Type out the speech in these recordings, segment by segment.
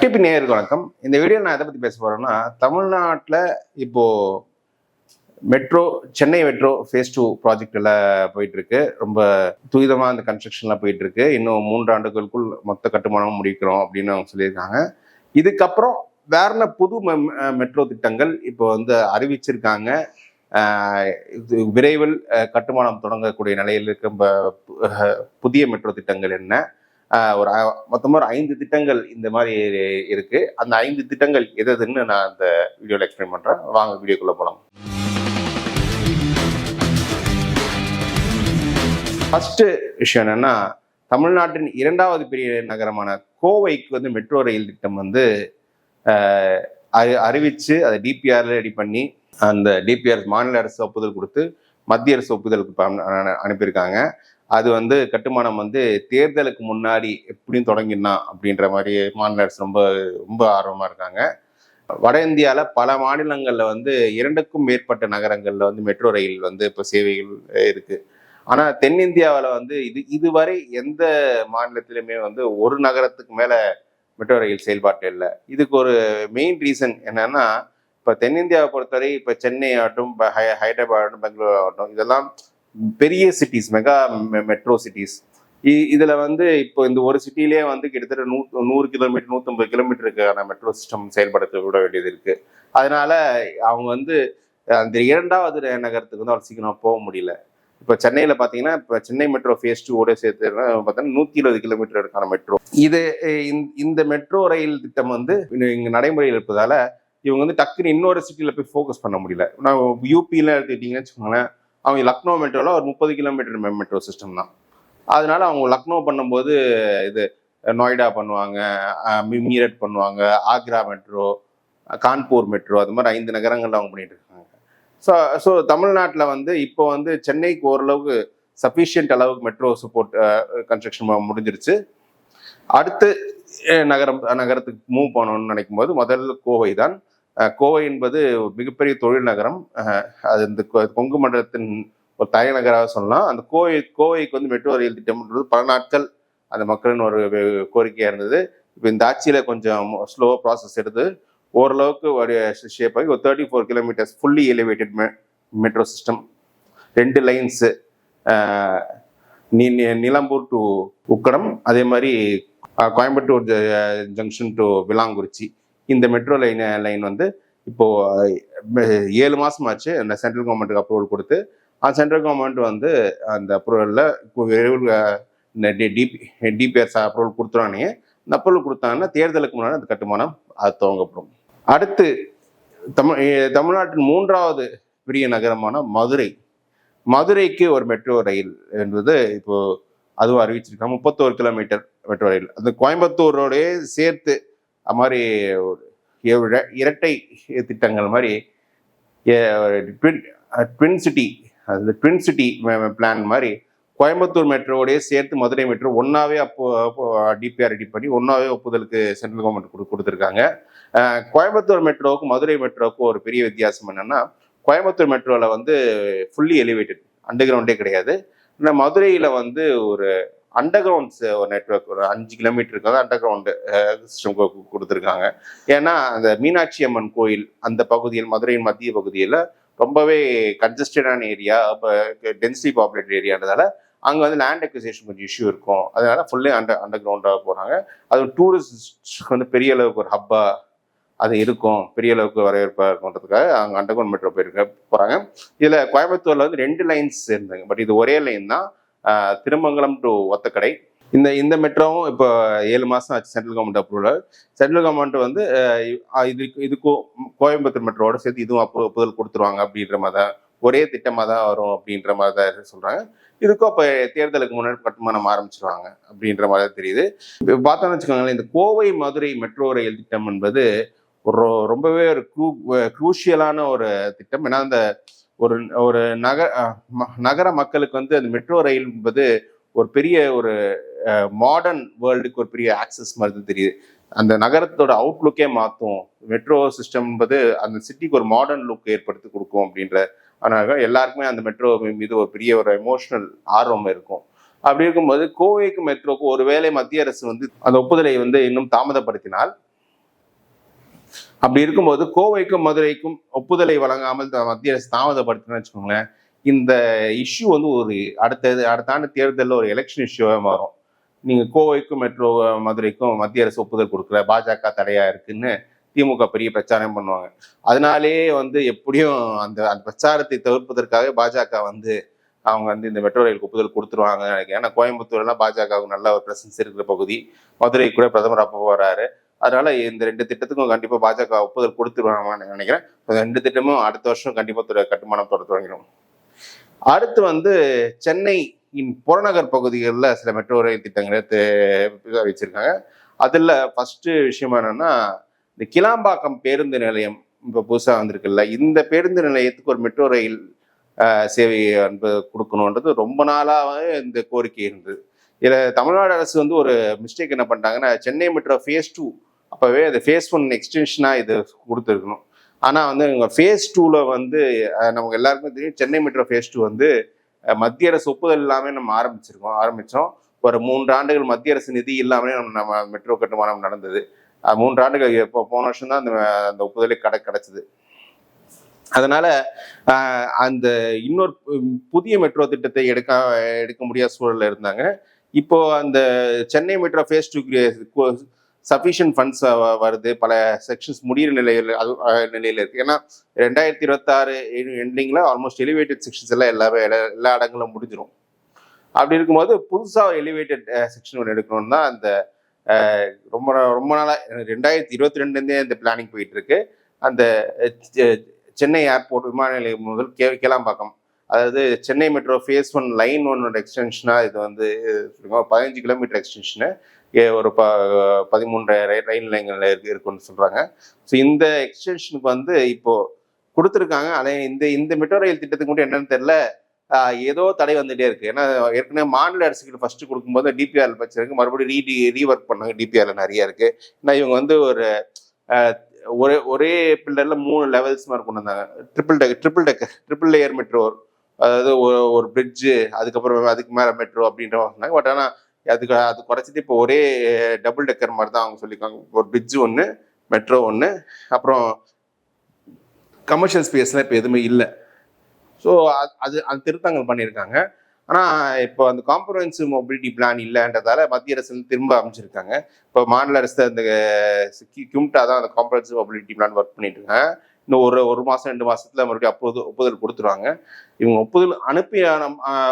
DP நேருக்கு வணக்கம். இந்த வீடியோ நான் எதை பத்தி பேச போறேன்னா தமிழ்நாட்டில் இப்போ metro Chennai metro phase two ப்ராஜெக்ட்ல போயிட்டு இருக்கு ரொம்ப துரிதமா அந்த கன்ஸ்ட்ரக்ஷன்லாம் போயிட்டு இருக்கு இன்னும் மூன்று ஆண்டுகளுக்குள் மொத்த கட்டுமானம் முடிக்கிறோம் அப்படின்னு அவங்க சொல்லியிருக்காங்க. இதுக்கப்புறம் வேற என்ன புது மெ- மெட்ரோ திட்டங்கள் இப்போ வந்து அறிவிச்சிருக்காங்க. இது விரைவில் கட்டுமானம் தொடங்கக்கூடிய நிலையில் இருக்க ப- புதிய மெட்ரோ திட்டங்கள் என்ன? ஒரு மொத்தமாக ஒரு ஐந்து திட்டங்கள் இந்த மாதிரி இருக்கு. அந்த ஐந்து திட்டங்கள் எது எதுன்னு நான் அந்த வீடியோவில் எக்ஸ்பிளைன் பண்ணுறேன் வாங்க வீடியோக்குள்ளே போகலாம் ஃபஸ்ட்டு விஷயம் என்னென்னா தமிழ்நாட்டின் இரண்டாவது பெரிய நகரமான கோவைக்கு வந்து மெட்ரோ ரயில் திட்டம் வந்து அறி- அறிவித்து அதை டிபிஆரில் ரெடி பண்ணி அந்த டிபிஆர் மாநில அரசு ஒப்புதல் கொடுத்து மத்திய அரசு ஒப்புதலுக்கு அனுப்பியிருக்காங்க. அது வந்து கட்டுமானம் வந்து தேர்தலுக்கு முன்னாடி எப்படியும் தொடங்கினா அப்படின்ற மாதிரி மாநில அரசு ரொம்ப ரொம்ப ஆர்வமாக இருக்காங்க. வட இந்தியாவில் பல மாநிலங்களில் வந்து இரண்டுக்கும் மேற்பட்ட நகரங்களில் வந்து மெட்ரோ ரயில் வந்து இப்போ சேவைகள் இருக்குது ஆனால் தென்னிந்தியாவில் வந்து இது இதுவரை எந்த மாநிலத்திலுமே வந்து ஒரு நகரத்துக்கு மேலே மெட்ரோ ரயில் செயல்பாட்டு இல்லை. இதுக்கு ஒரு மெயின் ரீசன் என்னன்னா இப்போ தென்னிந்தியாவை பொறுத்தவரை இப்போ சென்னை ஆகட்டும் ஹை- ஹைதராபாத் ஆகட்டும் பெங்களூர் ஆகட்டும் இதெல்லாம் பெரிய சிட்டிஸ் மெகா மெட்ரோ சிட்டிஸ் இதில் வந்து இப்போ இந்த ஒரு சிட்டிலே வந்து கிட்டத்தட்ட நூ நூறு கிலோமீட்டர் நூற்றம்பது கிலோமீட்டருக்கான மெட்ரோ சிஸ்டம் செயல்படுத்த விட வேண்டியது இருக்குது அதனால அவங்க வந்து அந்த இரண்டாவது நகரத்துக்கு வந்து அவ்வளோ சீக்கிரம் போக முடியல. இப்போ சென்னையில் பார்த்தீங்கன்னா இப்போ சென்னை மெட்ரோ ஃபேஸ் டூ சேர்த்து பார்த்தீங்கன்னா நூற்றி இருபது கிலோமீட்டர் இருக்கான மெட்ரோ இது இந்த- மெட்ரோ ரயில் திட்டம் வந்து இங்கே நடைமுறையில் இருப்பதால் இவங்க வந்து டக்குன்னு இன்னொரு சிட்டியில் போய் ஃபோக்கஸ் பண்ண முடியல. நான் யூபியில் எடுத்துக்கிட்டிங்கன்னு வச்சுக்கோங்களேன் அவங்க லக்னோ மெட்ரோவில் ஒரு முப்பது கிலோமீட்டர் மெட்ரோ சிஸ்டம் தான். அதனால அவங்க லக்னோ பண்ணும்போது இது நொய்டா பண்ணுவாங்க மீரட் பண்ணுவாங்க ஆக்ரா மெட்ரோ கான்பூர் மெட்ரோ அது மாதிரி ஐந்து நகரங்களில் அவங்க பண்ணிட்டு இருக்காங்க. ஸோ ஸோ தமிழ்நாட்டில் வந்து இப்போ வந்து சென்னைக்கு ஓரளவுக்கு சஃபிஷியன்ட் அளவுக்கு மெட்ரோ சப்போர்ட் கன்ஸ்ட்ரக்ஷன் முடிஞ்சிருச்சு. அடுத்து நகரம் நகரத்துக்கு மூவ் பண்ணணும்னு நினைக்கும் போது முதல்ல கோவை தான். கோவை என்பது மிகப்பெரிய தொழில் நகரம். அது இந்த கொங்கு மண்டலத்தின் ஒரு தலைநகராக சொல்லலாம். அந்த கோவை கோவைக்கு வந்து மெட்ரோ ரயில் திட்டம்ன்றது பல நாட்கள் அந்த மக்களின் ஒரு கோரிக்கையாக இருந்தது. இப்போ இந்த ஆட்சியில் கொஞ்சம் ஸ்லோ ப்ராசஸ் எடுத்து ஓரளவுக்கு ஒரு ஷேப் ஆகி ஒரு thirty four kilometres fully elevated metro system ரெண்டு லைன்ஸு நிலம்பூர் டு உக்கடம். அதே மாதிரி கோயம்புத்தூர் ஜங்ஷன் டு விலாங்குறிச்சி இந்த மெட்ரோ லைன் லைன் வந்து இப்போ ஏழு மாசம் ஆச்சு அந்த சென்ட்ரல் கவர்மெண்ட்டுக்கு அப்ரூவல் கொடுத்து அந்த சென்ட்ரல் கவர்மெண்ட் வந்து அந்த அப்ரூவலில் இப்போ விரைவில் டிபி டிபிஎஸ் அப்ரூவல் கொடுத்துறானே இந்த அப்ரூவல் கொடுத்தாங்கன்னா தேர்தலுக்கு முன்னாடி அந்த கட்டுமானம் அது துவங்கப்படும். அடுத்து தமிழ் தமிழ்நாட்டின் மூன்றாவது பெரிய நகரமான மதுரை. மதுரைக்கு ஒரு மெட்ரோ ரயில் என்பது இப்போது அதுவும் அறிவிச்சிருக்காங்க. முப்பத்தோரு கிலோமீட்டர் மெட்ரோ ரயில் அந்த கோயம்புத்தூரோடய சேர்த்து அது மாதிரி ஒரு இரட்டை திட்டங்கள் மாதிரி ட்வின் சிட்டி அந்த ட்வின் சிட்டி பிளான் மாதிரி கோயம்புத்தூர் மெட்ரோவோடய சேர்த்து மதுரை மெட்ரோ ஒன்றாவே அப்போ டிபிஆர் ரெடி பண்ணி ஒன்றாவே ஒப்புதலுக்கு சென்ட்ரல் கவர்மெண்ட் கொடு கொடுத்துருக்காங்க. கோயம்புத்தூர் மெட்ரோவுக்கும் மதுரை மெட்ரோவுக்கும் ஒரு பெரிய வித்தியாசம் என்னென்னா கோயம்புத்தூர் மெட்ரோவில் வந்து ஃபுல்லி எலிவேட்டட் அண்டர் கிரவுண்டே கிடையாது. ஆனால் மதுரையில் வந்து ஒரு அண்டர் கிரவுண்ட்ஸ் ஒரு நெட்ஒர்க் ஒரு அஞ்சு கிலோமீட்டருக்கு வந்து அண்டர் கிரவுண்டு சிஸ்டம் கொடுத்துருக்காங்க. ஏன்னா அந்த மீனாட்சி அம்மன் கோயில் அந்த பகுதியில் மதுரையின் மத்திய பகுதியில் ரொம்பவே கன்ஜஸ்டடான ஏரியா டென்சிட்டி பாப்புலேட்டட் ஏரியான்றதால அங்கே வந்து லேண்ட் அக்விசேஷன் கொஞ்சம் இஷ்யூ இருக்கும். அதனால ஃபுல்லி அண்டர் அண்டர் கிரவுண்டாக போகிறாங்க அது டூரிஸ்ட் வந்து பெரிய அளவுக்கு ஒரு ஹப்பாக அது இருக்கும். பெரிய அளவுக்கு வரவேற்பாக இருக்குன்றதுக்காக அங்கே அண்டர் கிரவுண்ட் மெட்ரோ போயிருக்க போகிறாங்க இதில் கோயம்புத்தூரில் வந்து ரெண்டு லைன்ஸ் இருந்தாங்க பட் இது ஒரே லைன் தான். திருமங்கலம் டு ஒத்தக்கடை. இந்த இந்த மெட்ரோவும் இப்போ ஏழு மாதம் ஆச்சு central government approval central government வந்து இதுக்கு இதுக்கும் கோயம்புத்தூர் மெட்ரோவோட சேர்த்து இதுவும் அப்போ ஒப்புதல் கொடுத்துருவாங்க அப்படின்ற மாதிரி தான் ஒரே திட்டமாக தான் வரும் அப்படின்ற மாதிரி தான் சொல்கிறாங்க இதுக்கும் அப்போ தேர்தலுக்கு முன்னாடி கட்டுமானம் ஆரம்பிச்சிருவாங்க அப்படின்ற மாதிரி தான் தெரியுது. இப்போ பார்த்தோன்னு வச்சுக்கோங்களேன் இந்த கோவை மதுரை மெட்ரோ ரயில் திட்டம் என்பது ஒரு ரொ- ரொம்பவே ஒரு குரூஷியலான ஒரு திட்டம். ஏன்னா அந்த ஒரு ஒரு நகர ம- நகர மக்களுக்கு வந்து அந்த மெட்ரோ ரயில் என்பது ஒரு பெரிய ஒரு மாடர்ன் வேர்ல்டுக்கு ஒரு பெரிய ஆக்சஸ் மாதிரி தான் தெரியுது. அந்த நகரத்தோட அவுட்லுக்கே மாற்றும் மெட்ரோ சிஸ்டம் என்பது அந்த சிட்டிக்கு ஒரு மாடர்ன் லுக் ஏற்படுத்தி கொடுக்கும் அப்படின்ற ஆனால் எல்லாருக்குமே அந்த மெட்ரோ மீது ஒரு பெரிய ஒரு எமோஷனல் ஆர்வம் இருக்கும். அப்படி இருக்கும்போது கோவைக்கு மெட்ரோக்கு ஒருவேளை மத்திய அரசு வந்து அந்த ஒப்புதலை வந்து இன்னும் தாமதப்படுத்தினால் அப்படி இருக்கும்போது கோவைக்கும் மதுரைக்கும் ஒப்புதலை வழங்காமல் மத்திய அரசு தாமதப்படுத்தினு வச்சுக்கோங்களேன். இந்த இஷ்யூ வந்து ஒரு அடுத்தது அடுத்த ஆண்டு தேர்தலில் ஒரு எலெக்ஷன் இஷ்யூவாக மாறும். நீங்கள் கோவைக்கும் மெட்ரோ மதுரைக்கும் மத்திய அரசு ஒப்புதல் கொடுக்கல பாஜக தடையா இருக்குன்னு திமுக பெரிய பிரச்சாரம் பண்ணுவாங்க. அதனாலேயே வந்து எப்படியும் அந்த அந்த பிரச்சாரத்தை தவிர்ப்பதற்காக பாஜக வந்து அவங்க வந்து இந்த மெட்ரோ ரயிலுக்கு ஒப்புதல் கொடுத்துருவாங்க நினைக்கிறேன். ஏன்னா கோயம்புத்தூர்லாம் பாஜகவுக்கு நல்ல ஒரு பிரசன்ஸ் இருக்கிற பகுதி. மதுரை கூட பிரதமர் அப்போ வராரு அதனால இந்த ரெண்டு திட்டத்துக்கும் கண்டிப்பா பாஜக ஒப்புதல் கொடுத்துருவாங்கன்னு நினைக்கிறேன். ரெண்டு திட்டமும் அடுத்த வருஷம் கண்டிப்பா கட்டுமானம் தொடர் தொடங்கிடும். அடுத்து வந்து சென்னையின் புறநகர் பகுதிகளில் சில மெட்ரோ ரயில் திட்டங்களை தே- வச்சிருக்காங்க. அதில் ஃபஸ்ட்டு விஷயம் என்னென்னா இந்த கிளாம்பாக்கம் பேருந்து நிலையம் இப்போ புதுசாக வந்திருக்குல்ல இந்த பேருந்து நிலையத்துக்கு ஒரு மெட்ரோ ரயில் சேவையை சேவை கொடுக்கணுன்றது ரொம்ப நாளாகவே இந்த கோரிக்கை இருந்தது. இதில் தமிழ்நாடு அரசு வந்து ஒரு மிஸ்டேக் என்ன பண்ணிட்டாங்கன்னா சென்னை மெட்ரோ ஃபேஸ் டூ அப்போவே அது ஃபேஸ் ஒன் எக்ஸ்டென்ஷனாக இது கொடுத்துருக்கணும். ஆனால் வந்து எங்கள் ஃபேஸ் டூவில் வந்து நமக்கு எல்லாருக்குமே தெரியும் சென்னை மெட்ரோ ஃபேஸ் டூ வந்து மத்திய அரசு ஒப்புதல் இல்லாமல் நம்ம ஆரம்பிச்சிருக்கோம் ஆரம்பித்தோம் ஒரு மூன்று ஆண்டுகள் மத்திய அரசு நிதி இல்லாமலே நம்ம நம்ம மெட்ரோ கட்டுமானம் நடந்தது. மூன்று ஆண்டுகள் இப்போ போன வருஷம் தான் அந்த அந்த ஒப்புதலே கடை கிடச்சிது. அதனால அந்த இன்னொரு புதிய மெட்ரோ திட்டத்தை எடுக்க எடுக்க முடியாத சூழலில் இருந்தாங்க. இப்போ அந்த Chennai metro phase two sufficient funds வருது. பல செக்ஷன்ஸ் முடிகிற நிலையில் அது நிலையில் இருக்குது ஏன்னா ரெண்டாயிரத்தி இருபத்தாறு எண்டிங்கில் ஆல்மோஸ்ட் எலிவேட்டட் செக்ஷன்ஸ் எல்லாம் எல்லாமே எல்லா எல்லா இடங்களும் முடிஞ்சிடும் அப்படி இருக்கும்போது புதுசாக எலிவேட்டட் செக்ஷன் ஒன்று எடுக்கணும்னு தான் அந்த ரொம்ப ரொம்ப நாளாக ரெண்டாயிரத்தி இருபத்தி ரெண்டுலேருந்தே அந்த பிளானிங் போயிட்டு இருக்கு. அந்த சென்னை ஏர்போர்ட் விமான நிலையம் முதல் கே கேளாம்பாக்கம். அதாவது Chennai metro phase one line ஒன்னோட எக்ஸ்டென்ஷனாக இது வந்து சொல்லுங்க பதினஞ்சு கிலோமீட்டர் எக்ஸ்டென்ஷனு ஒரு ப பதிமூன்று ரயில் ரயில் நிலையங்கள் இருக்கு இருக்குன்னு சொல்கிறாங்க ஸோ இந்த எக்ஸ்டென்ஷனுக்கு வந்து இப்போது கொடுத்துருக்காங்க. ஆனால் இந்த இந்த மெட்ரோ ரயில் திட்டத்துக்கு மட்டும் என்னன்னு தெரில ஏதோ தடை வந்துகிட்டே இருக்குது ஏன்னா ஏற்கனவே மாநில அரசுக்கு ஃபஸ்ட்டு கொடுக்கும்போது டிபிஆர் வச்சிருக்கு மறுபடியும் ரீ ரீஒர்க் பண்ணாங்க. டிபிஆரில் நிறைய இருக்குது ஏன்னா இவங்க வந்து ஒரு ஒரே ஒரே பில்லரில் மூணு லெவல்ஸ் மாதிரி கொண்டு வந்தாங்க. Triple deck triple decker triple layer metro அதாவது ஒரு ஒரு பிரிட்ஜு அதுக்கப்புறம் அதுக்கு மேலே மெட்ரோ அப்படின்ற சொன்னாங்க. பட் ஆனால் அதுக்கு அது குறைச்சிட்டு இப்போ ஒரே டபுள் டெக்கர் மாதிரி தான் அவங்க சொல்லியிருக்காங்க. ஒரு பிரிட்ஜு ஒன்று மெட்ரோ ஒன்று அப்புறம் கமர்ஷியல் ஸ்பேஸ்லாம் இப்போ எதுவுமே இல்லை. ஸோ அது அது திருத்தங்கள் பண்ணியிருக்காங்க. ஆனால் இப்போ அந்த காம்ப்ரஹென்சிவ் மொபிலிட்டி பிளான் இல்லைன்றதால மத்திய அரசு வந்து திரும்ப அமைச்சிருக்காங்க இப்போ மாநில அரசு அந்த கியூம்டா தான் அந்த காம்ப்ரஹென்சிவ் மொபிலிட்டி பிளான் ஒர்க் பண்ணிட்டு இருக்காங்க. இன்னும் ஒரு ஒரு மாதம் ரெண்டு மாதத்தில் மறுபடியும் அப்போது ஒப்புதல் கொடுத்துருவாங்க. இவங்க ஒப்புதல் அனுப்பிய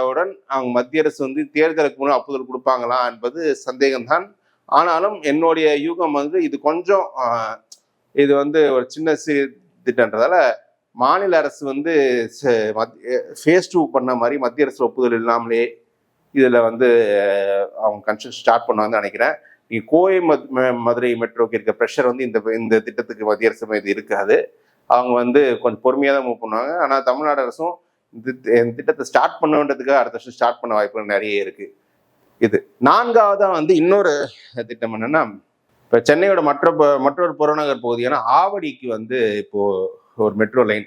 உடன் அவங்க மத்திய அரசு வந்து தேர்தலுக்கு முன்னாடி ஒப்புதல் கொடுப்பாங்களா என்பது சந்தேகம்தான். ஆனாலும் என்னுடைய யூகம் வந்து இது கொஞ்சம் இது வந்து ஒரு சின்ன சிறு திட்டன்றதால மாநில அரசு வந்து ஃபேஸ் டூ பண்ண மாதிரி மத்திய அரசு ஒப்புதல் இல்லாமலே இதில் வந்து அவங்க கன்ஸ்ட்ரக்ஷன் ஸ்டார்ட் பண்ணுவாங்கன்னு நினைக்கிறேன். நீங்கள் கோவை ம- மதுரை மெட்ரோக்கு இருக்க ப்ரெஷர் வந்து இந்த இந்த திட்டத்துக்கு மத்திய அரசு மீது இருக்காது. அவங்க வந்து கொஞ்சம் பொறுமையாக தான் மூவ் பண்ணுவாங்க. ஆனால் தமிழ்நாடு அரசும் இந்த இந்த திட்டத்தை ஸ்டார்ட் பண்ணுன்றதுக்காக அடுத்த வருஷம் ஸ்டார்ட் பண்ண வாய்ப்புகள் நிறைய இருக்குது இது நான்காவதாக வந்து இன்னொரு திட்டம் என்னென்னா இப்போ சென்னையோட மற்ற ப- மற்றொரு புறநகர் பகுதியான ஆவடிக்கு வந்து இப்போது ஒரு மெட்ரோ லைன்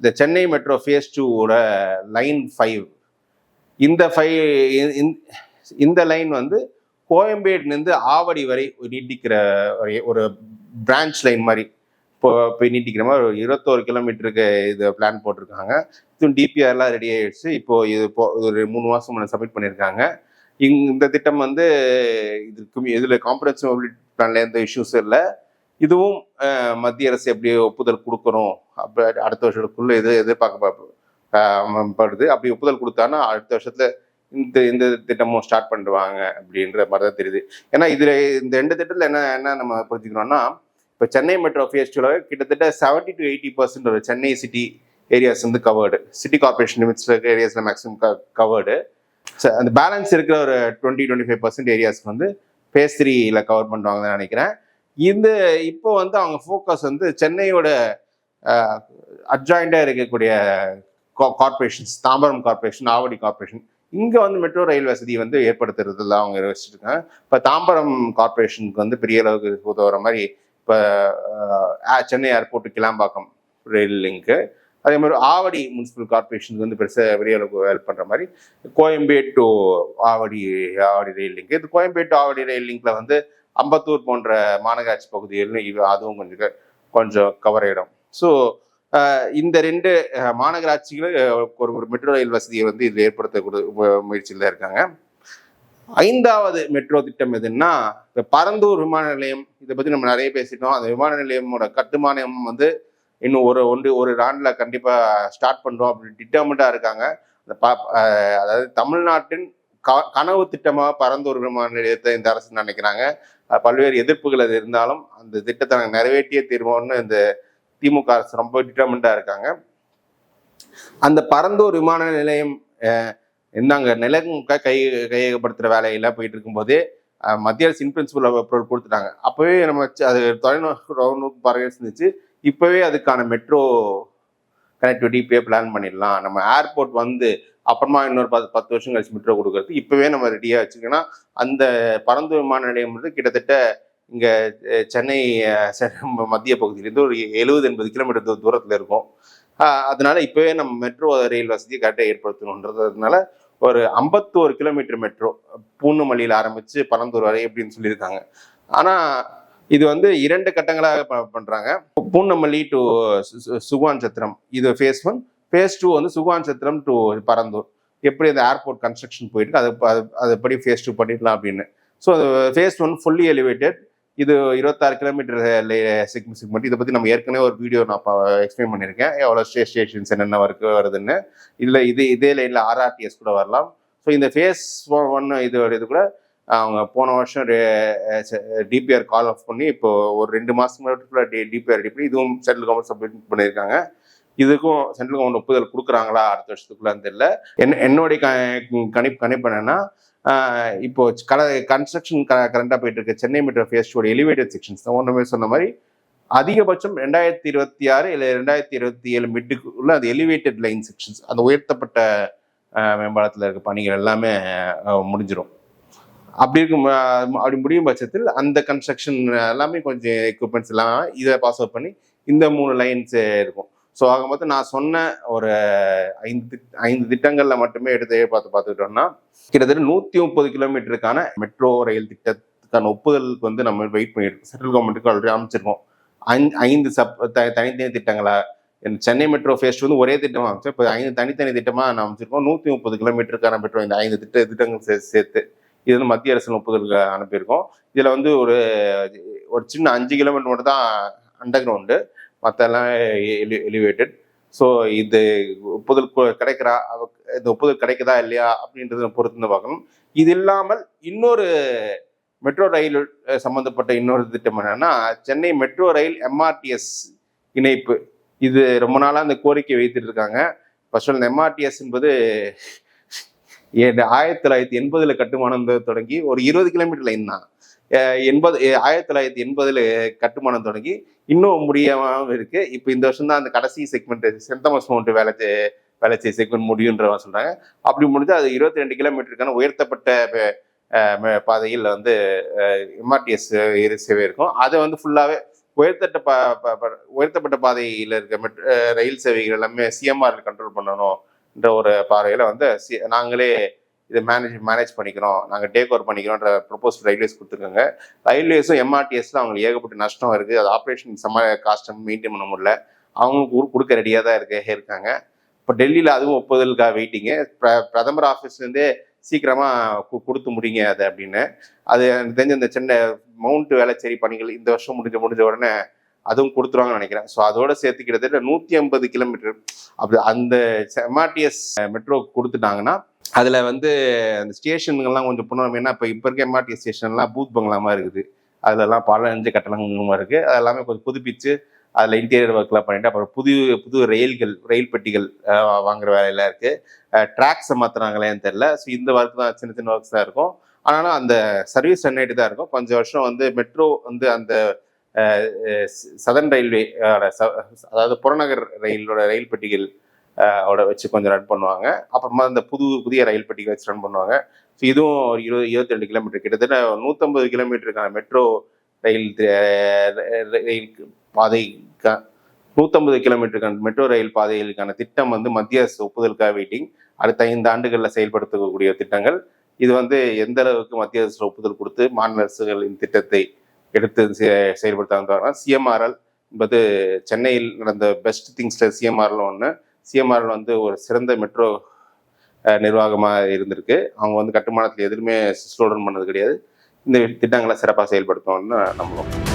இந்த சென்னை மெட்ரோ ஃபேஸ் டூவோட லைன் ஃபைவ் இந்த ஃபைவ் இந்த லைன் வந்து கோயம்பேடுலேருந்து ஆவடி வரை நீட்டிக்கிற ஒரு- பிரான்ச் லைன் மாதிரி போய் நீட்டிக்கிற மாதிரி ஒரு இருபத்தோரு கிலோமீட்டருக்கு இது பிளான் போட்டிருக்காங்க. இதுவும் டிபிஆர்லாம் ரெடி ஆயிடுச்சு. இப்போ இது இப்போ ஒரு மூணு மாதம் முன்னே சப்மிட் பண்ணியிருக்காங்க. இங் இந்த திட்டம் வந்து இதுக்கு இதில் காம்பரன்ஸ் மொபிலிட்டி பிளான்ல எந்த இஷ்யூஸும் இல்லை. இதுவும் மத்திய அரசு எப்படி ஒப்புதல் கொடுக்கணும்? அப்போ அடுத்த வருஷத்துக்குள்ள இது எதிர்பார்க்கப்படுது அப்படி ஒப்புதல் கொடுத்தான்னா அடுத்த வருஷத்துல இந்த இந்த திட்டமும் ஸ்டார்ட் பண்ணிடுவாங்க அப்படின்ற மாதிரி தான் தெரியுது. ஏன்னா இதுல இந்த ரெண்டு திட்டத்தில் என்ன என்ன நம்ம புரிஞ்சுக்கணும்னா இப்போ சென்னை மெட்ரோ ஃபேஸ்டிவலாக கிட்டத்தட்ட செவன்டி டு எயிட்டி பர்சன்ட் ஒரு சென்னை சிட்டி ஏரியாஸ் வந்து கவர்டு சிட்டி கார்பரேஷன் லிமிட்ஸ் இருக்க ஏரியாஸில் மேக்ஸிமம் கவர்டு அந்த பேலன்ஸ் இருக்கிற ஒரு டுவெண்ட்டி டுவெண்ட்டி ஃபைவ் பர்சன்ட் ஏரியாஸ்க்கு வந்து ஃபேஸ் த்ரீல கவர் பண்ணுவாங்கன்னு நினைக்கிறேன். இந்த இப்போ வந்து அவங்க ஃபோக்கஸ் வந்து சென்னையோட அட்ஜாயிண்டாக இருக்கக்கூடிய corporations Tambaram corporation Avadi corporation இங்கே வந்து மெட்ரோ ரயில் வசதி வந்து ஏற்படுத்துறதுல அவங்க வச்சுருக்காங்க இப்போ தாம்பரம் கார்பரேஷனுக்கு வந்து பெரிய அளவுக்கு உதவுற மாதிரி இப்போ சென்னை ஏர்போர்ட் கிளாம்பாக்கம் ரயில் லிங்க்கு அதே மாதிரி ஆவடி முனிசிபல் கார்பரேஷனுக்கு வந்து பெருசாக பெரிய அளவுக்கு ஹெல்ப் பண்ணுற மாதிரி Koyambedu to Avadi Avadi rail link இது கோயம்பேடு ஆவடி ரயில் லிங்க்ல வந்து அம்பத்தூர் போன்ற மாநகராட்சி பகுதிகளில் இது அதுவும் கொஞ்சம் கொஞ்சம் கவர் ஆகிடும் ஸோ இந்த ரெண்டு மாநகராட்சிகளும் ஒரு ஒரு மெட்ரோ ரயில் வசதியை வந்து இதில் ஏற்படுத்தக்கூடிய மு- முயற்சியில் தான் இருக்காங்க. ஐந்தாவது மெட்ரோ திட்டம் எதுன்னா இப்போ பரந்தூர் விமான நிலையம் இதை பற்றி நம்ம நிறைய பேசிட்டோம். அந்த விமான நிலையமோட கட்டுமானம் வந்து இன்னும் ஒரு ஒன்று ஒரு ஆண்டில் கண்டிப்பாக ஸ்டார்ட் பண்ணுறோம் அப்படின்னு டிட்டர்மெண்ட்டாக இருக்காங்க. அந்த ப அதாவது தமிழ்நாட்டின் க கனவு திட்டமாக பரந்தூர் விமான நிலையத்தை இந்த அரசு நினைக்கிறாங்க. பல்வேறு எதிர்ப்புகள் அது இருந்தாலும் அந்த திட்டத்தை நாங்கள் நிறைவேற்றியே தீர்வோம்னு இந்த திமுக அரசு ரொம்ப டிட்டர்மெண்ட்டாக இருக்காங்க. அந்த பரந்தூர் விமான நிலையம் இருந்தாங்க இந்தாங்க நிலம் கை கையகப்படுத்துகிற வேலையெல்லாம் போயிட்டு இருக்கும்போது மத்திய அரசு இன்பிரின்சிபல் அப்ரோல் கொடுத்துட்டாங்க. அப்போவே நம்ம அது தொலைநோக்கு தொலைநோக்கு பார்வை இருந்துச்சு. இப்போவே அதுக்கான மெட்ரோ கனெக்டிவிட்டி இப்போயே பிளான் பண்ணிடலாம். நம்ம ஏர்போர்ட் வந்து அப்புறமா இன்னொரு பத்து பத்து வருஷம் கழிச்சு மெட்ரோ கொடுக்கறது இப்போவே நம்ம ரெடியாக வச்சுக்கோன்னா அந்த பரந்தூர் விமான நிலையம்ன்றது வந்து கிட்டத்தட்ட இங்கே சென்னை மத்திய பகுதியிலேருந்து ஒரு எழுபது எண்பது கிலோமீட்டர் தூரத்தில் இருக்கும். அதனால இப்போவே நம்ம மெட்ரோ ரயில் வசதியை கரெக்டாக ஏற்படுத்தணுன்றதுனால ஒரு ஐம்பத்தோரு கிலோமீட்டர் மெட்ரோ பூந்தமல்லியில் ஆரம்பித்து பரந்தூர் வரை அப்படின்னு சொல்லியிருக்காங்க. ஆனால் இது வந்து இரண்டு கட்டங்களாக ப பண்ணுறாங்க பூந்தமல்லி டு சுகுவான் சத்திரம் இது ஃபேஸ் ஒன் ஃபேஸ் டூ வந்து சுகுவான் சத்திரம் டு பரந்தூர். எப்படி அந்த ஏர்போர்ட் கன்ஸ்ட்ரக்ஷன் போயிட்டு அது அது அதுபடி ஃபேஸ் டூ பண்ணிடலாம் அப்படின்னு. So phase one fully elevated இது இருபத்தாறு கிலோமீட்டர் செக்மெண்ட் செக்மெண்ட் இதை பற்றி நம்ம ஏற்கனவே ஒரு வீடியோ நான் எக்ஸ்பிளைன் பண்ணியிருக்கேன் எவ்வளோ ஸ்டே ஸ்டேஷன்ஸ் என்னென்ன வருக்கு வருதுன்னு. இதில் இது இதே லைனில் ஆர்ஆர்டிஎஸ் கூட வரலாம். ஸோ இந்த ஃபேஸ் ஒன் இது இது கூட அவங்க போன வருஷம் டிபிஆர் கால் ஆஃப் பண்ணி இப்போ ஒரு ரெண்டு மாதம் டிபிஆர் ரெடி பண்ணி இதுவும் சென்ட்ரல் கவர்மெண்ட் சப்மிட் பண்ணியிருக்காங்க இதுக்கும் சென்ட்ரல் கவர்மெண்ட் ஒப்புதல் கொடுக்குறாங்களா? அடுத்த வருஷத்துக்குள்ளான்னு தெரியல. என்ன என்னுடைய க கணிப்பு கணிப்பு என்னன்னா இப்போ கல கன்ஸ்ட்ரக்ஷன் கரண்டாக போயிட்டு இருக்க சென்னை மெட்ரோ ஃபேஸ்டோட எலிவேட்டட் செக்ஷன்ஸ் தான் ஒன்றுமே சொன்ன மாதிரி அதிகபட்சம் ரெண்டாயிரத்தி இருபத்தி ஆறு இல்லை ரெண்டாயிரத்தி இருபத்தி ஏழு மிட்டுக்குள்ள அது எலிவேட்டட் லைன் செக்ஷன்ஸ் அந்த உயர்த்தப்பட்ட மேம்பாலத்தில் இருக்க பணிகள் எல்லாமே முடிஞ்சிடும் அப்படி இருக்கும் அப்படி முடியும் பட்சத்தில் அந்த கன்ஸ்ட்ரக்ஷன் எல்லாமே கொஞ்சம் எக்யூப்மெண்ட்ஸ் எல்லாம் இதை பாஸ் அவுட் பண்ணி இந்த மூணு லைன்ஸ் இருக்கும். ஸோ ஆக மொத்தம் நான் சொன்ன ஒரு ஐந்து ஐந்து திட்டங்களில் மட்டுமே எடுத்து பார்த்து பார்த்துக்கிட்டோம்னா கிட்டத்தட்ட நூற்றி முப்பது கிலோமீட்டருக்கான மெட்ரோ ரயில் திட்டத்துக்கான ஒப்புதலுக்கு வந்து நம்ம வெயிட் பண்ணியிருக்கோம். சென்ட்ரல் கவர்மெண்ட்டுக்கு ஆல்ரெடி அமைச்சிருக்கோம் ஐந்து ஐந்து சப் த- தனித்தனி திட்டங்களா? சென்னை மெட்ரோ ஃபேஸ் வந்து ஒரே திட்டமாக அமைச்சோம் இப்போ ஐந்து தனித்தனி திட்டமாக நான் அமைச்சிருக்கோம் நூற்றி முப்பது கிலோமீட்டருக்கான மெட்ரோ இந்த ஐந்து திட்ட திட்டங்கள் சே சேர்த்து இது வந்து மத்திய அரசு ஒப்புதலுக்கு அனுப்பியிருக்கோம். இதில் வந்து ஒரு ஒரு சின்ன அஞ்சு கிலோமீட்டர் மட்டும் தான் அண்டர் கிரவுண்டு மற்றெல்லாம் எலிவேட்டட் ஸோ இது ஒப்புதல் கிடைக்கிறா இந்த ஒப்புதல் கிடைக்குதா? இல்லையா? அப்படின்றத பொறுத்து பார்க்கணும். இது இல்லாமல் இன்னொரு மெட்ரோ ரயில் சம்மந்தப்பட்ட சம்பந்தப்பட்ட இன்னொரு திட்டம் என்னென்னா சென்னை மெட்ரோ ரயில் எம்ஆர்டிஎஸ் இணைப்பு. இது ரொம்ப நாளாக அந்த கோரிக்கை வைத்துட்டு இருக்காங்க. ஃபர்ஸ்ட் இந்த எம்ஆர்டிஎஸ் என்பது ஏ- ஆயிரத்தி தொள்ளாயிரத்தி எண்பதில் கட்டுமானம் தொடங்கி ஒரு இருபது கிலோமீட்டர் லைன் தான். எண்பது ஆயிரத்தி தொள்ளாயிரத்தி எண்பதுல கட்டுமானம் தொடங்கி இன்னும் முடியாமல் இருக்கு. இப்போ இந்த வருஷம் தான் அந்த கடைசி செக்மெண்ட் சென்ட் தாமஸ் மவுண்ட் வேலை செய்- வேலை செய்ய செக்மெண்ட் முடியுன்றவங்க சொல்றாங்க. அப்படி முடிஞ்சு அது இருபத்தி ரெண்டு கிலோமீட்டருக்கான உயர்த்தப்பட்ட பாதையில் வந்து எம்ஆர்டிஎஸ் சேவை இருக்கும். அதை வந்து ஃபுல்லாகவே உயர்த்தப்பட்ட பா உயர்த்தப்பட்ட பாதையில் இருக்க மெட் ரயில் சேவைகள் எல்லாமே சிஎம்ஆர் கண்ட்ரோல் பண்ணணும்ன்ற ஒரு பார்வையில் வந்து சி- நாங்களே இதை மேனேஜ் மேனேஜ் பண்ணிக்கிறோம். நாங்கள் டேக் ஓவர் பண்ணிக்கிறோன்ற ப்ரொப்போஸ் ரயில்வேஸ் கொடுத்துருக்காங்க. ரயில்வேஸும் எம்ஆர்டிஎஸ்ல அவங்களுக்கு ஏகப்பட்ட நஷ்டம் இருக்குது அது ஆப்ரேஷன் செம்ம காஸ்ட் மெயின்டைன் பண்ண முடியல. அவங்களுக்கு ஊர் கொடுக்க ரெடியாக தான் இருக்க இருக்காங்க. இப்போ டெல்லியில் அதுவும் ஒப்புதலுக்காக வெயிட்டிங்க பிரதமர் ஆஃபீஸ்லேருந்தே சீக்கிரமாக கொடுத்து முடிங்க அது அப்படின்னு. அது எனக்கு தெரிஞ்ச இந்த சென்னை மவுண்ட் வேளச்சேரி பணிகள் இந்த வருஷம் முடிஞ்ச முடிஞ்ச உடனே அதுவும் கொடுத்துருவாங்கன்னு நினைக்கிறேன். ஸோ அதோட சேர்த்து கிட்டத்தட்ட நூற்றி ஐம்பது கிலோமீட்டர் அப்படி அந்த எம்ஆர்டிஎஸ் மெட்ரோ கொடுத்துட்டாங்கன்னா அதில் வந்து அந்த ஸ்டேஷனுங்கெல்லாம் கொஞ்சம் புனரம் ஏன்னா இப்போ இப்போ இருக்க எம்ஆர்டி ஸ்டேஷன்லாம் பூத் பங்களாமா இருக்குது. அதெல்லாம் பல அஞ்சு கட்டணங்களுமா இருக்குது அதெல்லாமே கொஞ்சம் புதுப்பித்து அதில் இன்டீரியர் ஒர்க்லாம் பண்ணிட்டு அப்புறம் புது புது ரயில்கள் ரயில் பெட்டிகள் வாங்குகிற வாங்குற வேலையெல்லாம் இருக்குது ட்ராக்ஸை மாற்றுறாங்களேன்னு தெரில ஸோ இந்த ஒர்க் தான் சின்ன சின்ன ஒர்க்ஸ் தான் இருக்கும். ஆனாலும் அந்த சர்வீஸ் ரன்னைட்டு தான் இருக்கும். கொஞ்சம் வருஷம் வந்து மெட்ரோ வந்து அந்த சதன் ரயில்வே அதாவது புறநகர் ரயிலோட ரயில் பெட்டிகள் அவட வச்சு கொஞ்சம் ரன் பண்ணுவாங்க. அப்புறமா இந்த புது புதிய ரயில் பெட்டிக்கு வச்சு ரன் பண்ணுவாங்க. ஸோ இதுவும் ஒரு இருபது இருபத்தி ரெண்டு கிலோமீட்டர் கிட்டத்தட்ட நூற்றம்பது கிலோமீட்டருக்கான மெட்ரோ ரயில் ரயில் பாதை நூற்றம்பது கிலோமீட்டருக்கான மெட்ரோ ரயில் பாதைகளுக்கான திட்டம் வந்து மத்திய அரசு ஒப்புதலுக்காக வெயிட்டிங் அடுத்த ஐந்து ஆண்டுகளில் செயல்படுத்தக்கூடிய திட்டங்கள். இது வந்து எந்த அளவுக்கு மத்திய அரசு ஒப்புதல் கொடுத்து மாநில அரசுகளின் திட்டத்தை எடுத்து செ- செயல்படுத்தாங்க? சிஎம்ஆர்எல் என்பது சென்னையில் நடந்த பெஸ்ட் திங்ஸில் சிஎம்ஆர்எல் ஒன்று சிஎம்ஆர் வந்து ஒரு சிறந்த மெட்ரோ நிர்வாகமாக இருந்திருக்கு. அவங்க வந்து கட்டுமானத்தில் எதுவுமே ஸ்லோடன் பண்ணது கிடையாது. இந்த திட்டங்களை சிறப்பாக செயல்படுத்தணும்னு நம்புவோம்